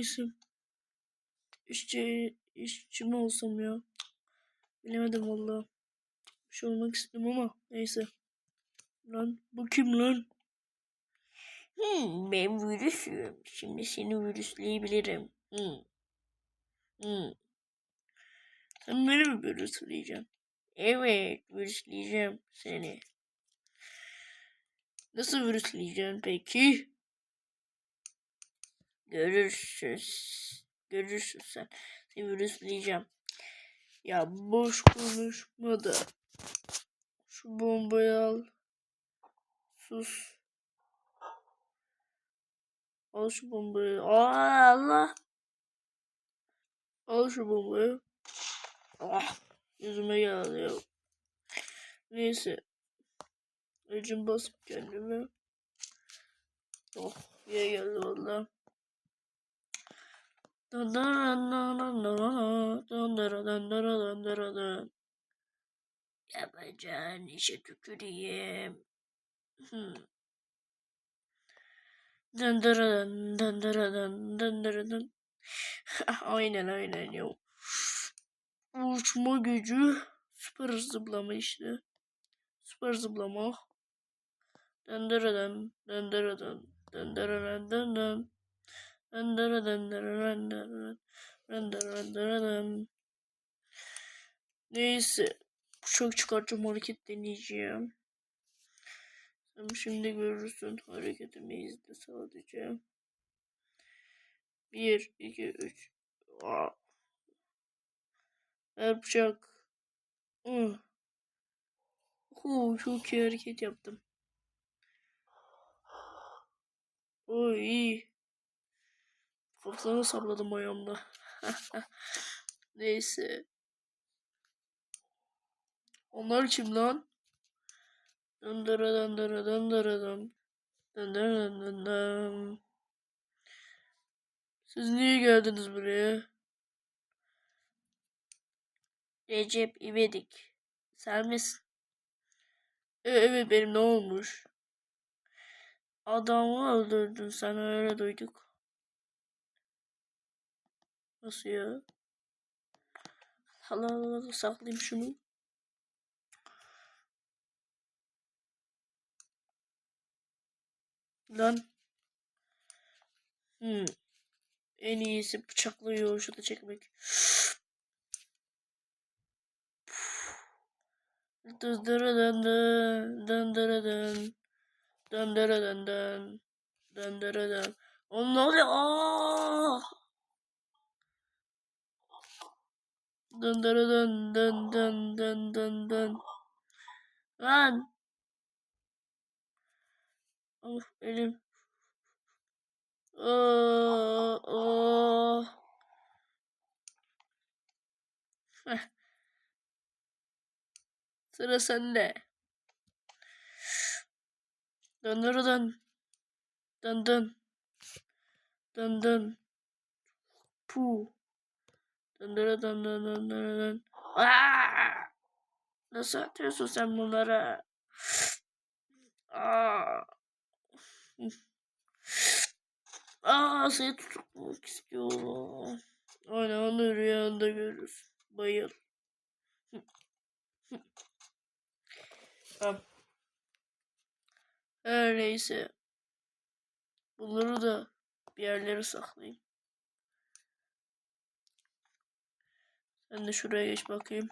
Neyse. İşçi, işçi mi olsam ya? Bilemedim valla. Bir şey olmak istedim ama neyse. Lan bu kim lan? Hmm, ben virüsüm. Şimdi seni virüsleyebilirim. Hmm. Hmm. Sen beni mi virüsleyeceksin? Evet, virüsleyeceğim seni. Nasıl virüsleyeceğim peki? Görürsün. Görürsün sen. Seni virüsleyeceğim. Ya boş konuşma da. Şu bombayı al. Sus. Al şu bombayı. Aa, Allah. Al şu bombayı. Ah, yüzüme geldi ya. Neyse. Öcüm basıp kendime. Oh, iyi geldi valla. Yapacağın işe tüküreyim. Hmm. Dındırıdın, dındırıdın, dındırıdın. aynen aynen ya. Uçma gücü, süper zıplama işte. Süper zıplama. Dındırıdın, dındırıdın, dındırıdın, dındırıdın. Dındırıdın, dındırıdın, dındırıdın, dındırıdın. Neyse. Bıçak çıkartacağım hareket deneyeceğim. Sen şimdi görürsün hareketimi izle sadece. Bir, iki, üç. Aa. Her bıçak. Uh, çok iyi hareket yaptım. Oy iyi. Kafasına salladım ayağımda. Neyse. Onlar kim lan? Dındırı dındırı dındırı dın. Dındırı dındırı Siz niye geldiniz buraya? Recep İvedik. Sen misin? E, evet benim ne olmuş? Adamı öldürdün sen öyle duyduk. Nasıl ya? Allah Allah saklayayım şunu. Lan. Hmm. En iyisi bıçakla yoğuşu çekmek. Dındırı dındın, dındırı dın, dındırı dındın, dındırı dın. O ne oluyor? Aa! Dındırı dın, dın dın dın dın dın. Lan! Of elim. Aa, aa. Heh. Sıra sende. Dön. Dön dön. Dön dön. Dön dön dön dön dön. Aa! Nasıl atıyorsun sen bunları? Aa! Aa seni tutmak istiyorum. Aynen onu rüyanda görür. Bayıl. Tamam. Her neyse. Bunları da bir yerlere saklayayım. Sen de şuraya geç bakayım.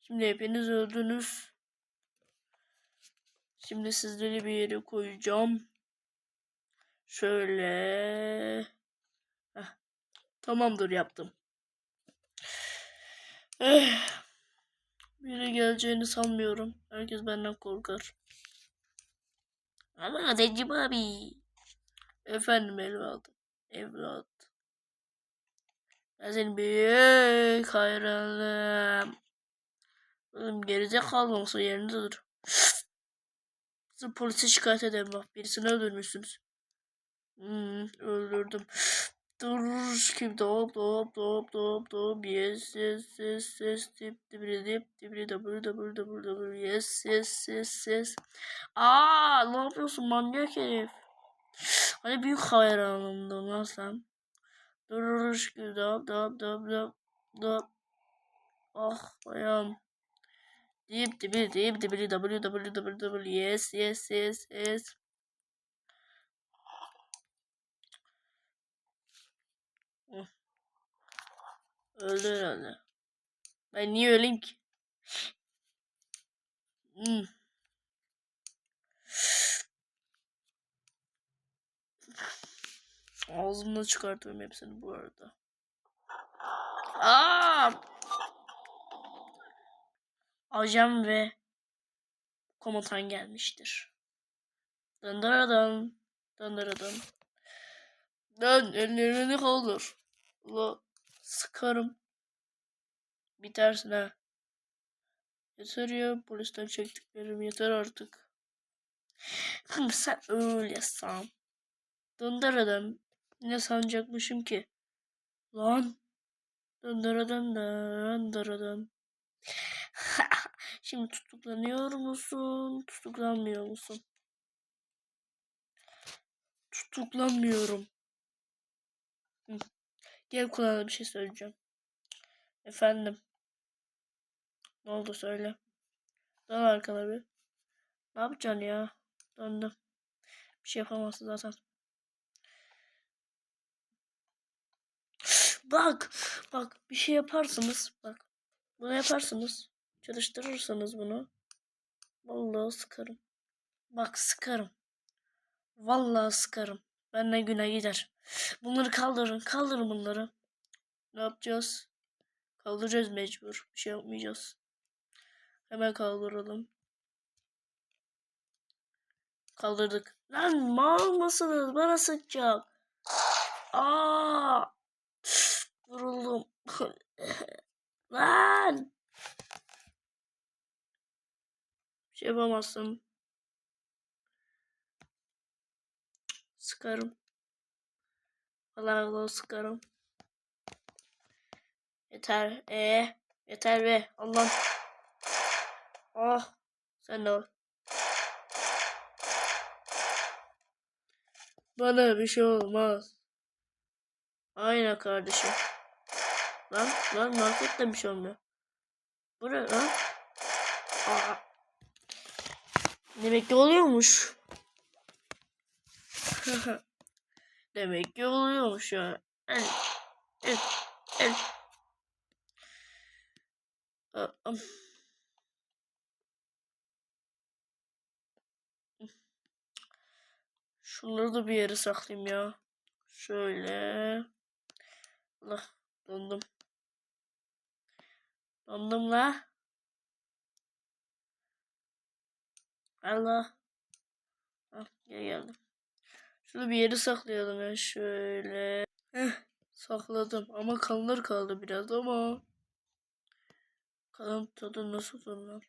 Şimdi hepiniz öldünüz. Şimdi sizleri bir yere koyacağım. Şöyle. Heh. Tamamdır yaptım. Eh. Biri geleceğini sanmıyorum. Herkes benden korkar. Ama Recep abi. Efendim evladım. Evlat. Ben senin büyük hayranım. Oğlum gerizekalı olsa yerinde dur. Sizi polise şikayet ederim bak. Birisini öldürmüşsünüz. Hmm, öldürdüm. Dur kim dop dop dop dop dop yes yes yes yes dip dibri dip dibri dabır dabır dabır dabır yes yes yes yes Aa ne yapıyorsun manyak herif Hani büyük hayranımdın lan sen. Gibi dop dop dop dop dop. Ah ayağım. Dip dibi dip dibi w w w w yes yes yes yes. Öldü herhalde. Ben niye öleyim ki? Hmm. Ağzımda çıkartıyorum hepsini bu arada. Aa! Ajan ve komutan gelmiştir. Dındırıdın. Dındırıdın. Dön ellerini kaldır. La sıkarım. Bitersin ha. Yeter ya polisten çektiklerim yeter artık. Hım sen öyle san. Dındırıdın. Ne sanacakmışım ki? Lan. Dındırıdın dındırıdın. Şimdi tutuklanıyor musun? Tutuklanmıyor musun? Tutuklanmıyorum. Hı. Gel kulağına bir şey söyleyeceğim. Efendim. Ne oldu söyle. Dön arkana bir. Ne yapacaksın ya? Döndüm. Bir şey yapamazsın zaten. Bak. Bak bir şey yaparsınız. Bak. Bunu yaparsınız. Çalıştırırsanız bunu. Vallahi sıkarım. Bak sıkarım. Vallahi sıkarım. Benden güne gider. Bunları kaldırın. Kaldırın bunları. Ne yapacağız? Kaldıracağız mecbur. Bir şey yapmayacağız. Hemen kaldıralım. Kaldırdık. Lan mal mısınız? Bana sıkacak. Aa! Vuruldum. Lan! Bir şey yapamazsın. Sıkarım. Vallahi Allah sıkarım. Yeter. Ee, yeter be. Allah. Ah. Sen de ol. Bana bir şey olmaz. Aynen kardeşim. Lan lan markette bir şey olmuyor. Lan? Aa. Demek ki oluyormuş. Demek ki oluyormuş ya. El, el. Aa, am. Şunları da bir yere saklayayım ya. Şöyle. Allah dondum. Dondum la. Allah. Ah, gel geldim. Şunu bir yere saklayalım ya şöyle. Heh, sakladım ama kanlar kaldı biraz ama. Kan tadı nasıl lan?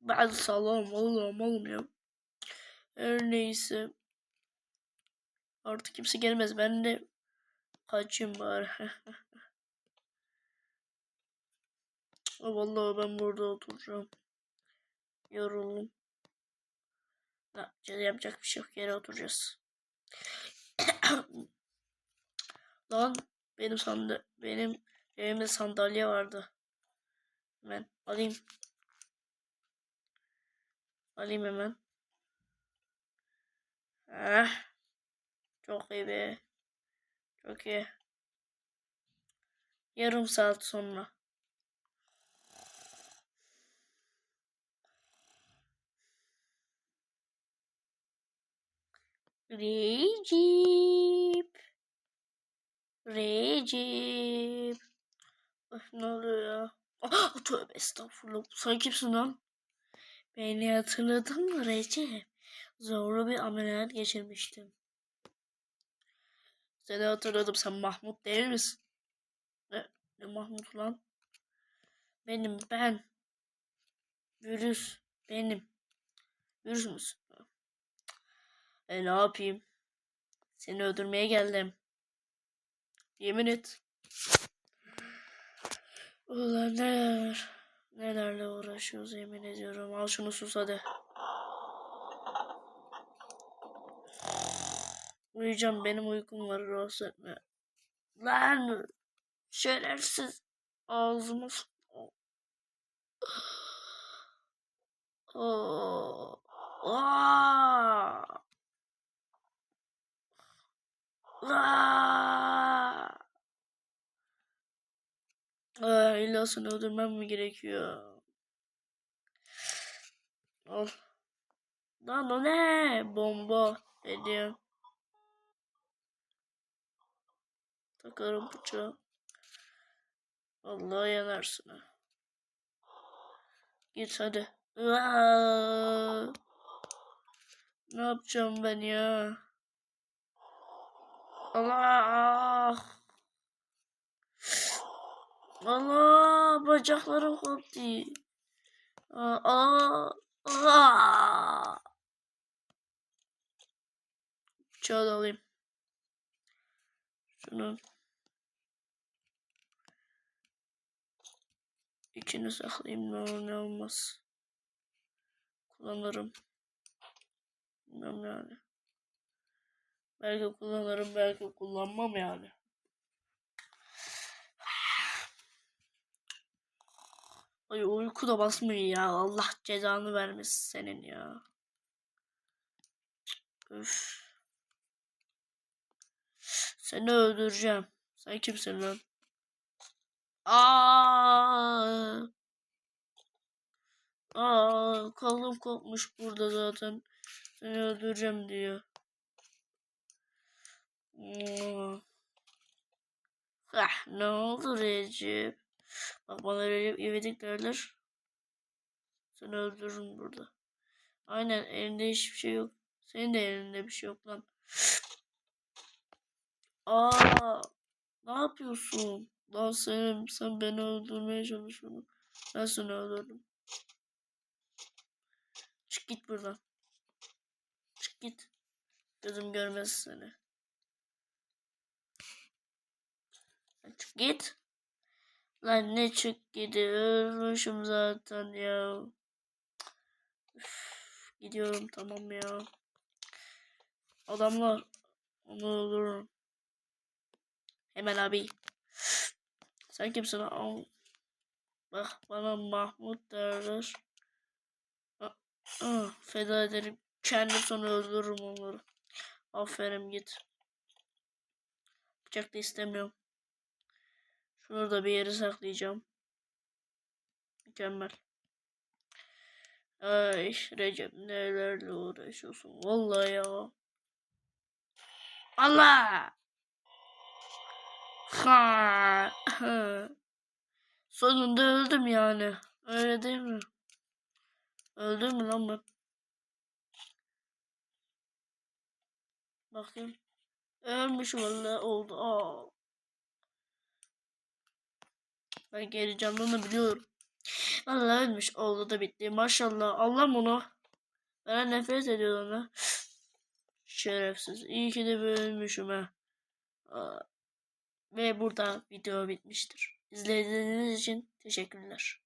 Ben sağlam oğlum oğlum ya. Her neyse. Artık kimse gelmez. Ben de kaçayım bari. Vallahi ben burada oturacağım. Yoruldum. Ne yapacağız? Yapacak bir şey yok. Yere oturacağız. Lan benim sandı benim evimde sandalye vardı. Hemen alayım. Alayım hemen. Ah. Çok iyi be. Çok iyi. Yarım saat sonra. Recep. Recep. Öf, ne oluyor ya? Ah, tövbe estağfurullah. Sen kimsin lan? Beni hatırladın mı Recep? Zorlu bir ameliyat geçirmiştim. Seni hatırladım. Sen Mahmut değil misin? Ne, ne Mahmut lan? Benim ben. Virüs benim. Virüs müsün? E ne yapayım? Seni öldürmeye geldim. Yemin et. Ulan neler. Nelerle uğraşıyoruz yemin ediyorum. Al şunu sus hadi. Uyuyacağım benim uykum var rahatsız etme. Lan şerefsiz ağzıma s- Oo. Aa. Aa. Aa, illa seni öldürmem mi gerekiyor? Al. Lan o ne? Bomba. Hediye. Takarım bıçağı. Vallahi yanarsın ha. Git hadi. Ne yapacağım ben ya? Allah! Allah! Bacaklarım koptu. Aa! Aa! Bıçağı da alayım. Şunu. İçine saklayayım ne olmaz. Kullanırım. Bilmem yani. Belki kullanırım belki kullanmam yani. Ay uyku da basmıyor ya. Allah cezanı vermesin senin ya. Üf. Seni öldüreceğim. Sen kimsin lan? Aa! Aa, kolum kopmuş burada zaten. Seni öldüreceğim diyor. Ah, ne oldu Recep? Bak bana Recep İvedik derler. Seni öldürürüm burada. Aynen elinde hiçbir şey yok. Senin de elinde bir şey yok lan. Aa, ne yapıyorsun? Lan sen, sen beni öldürmeye çalışıyorsun. Ben seni öldürdüm. Çık git buradan. Çık git. Gözüm görmez seni. Çık git. Lan ne çık gidi ölmüşüm zaten ya. Üf, gidiyorum tamam ya. Adamlar onu öldürürüm. Hemen abi. Sen kimsin? Al. Bak bana Mahmut derler. Ah, feda ederim. Kendim sonra öldürürüm onları. Aferin git. Bıçak da istemiyorum. Şunu da bir yere saklayacağım. Mükemmel. Ay Recep nelerle uğraşıyorsun. Vallahi ya. Allah! Ha! Sonunda öldüm yani. Öyle değil mi? Öldüm mü lan ben? Bakayım. Ölmüş vallahi oldu. Aa. Ben geri canlanabiliyorum. Vallahi ölmüş oldu da bitti. Maşallah. Allah onu. Ben nefret ediyorum ona. Şerefsiz. İyi ki de ölmüşüm ha. Aa. Ve burada video bitmiştir. İzlediğiniz için teşekkürler.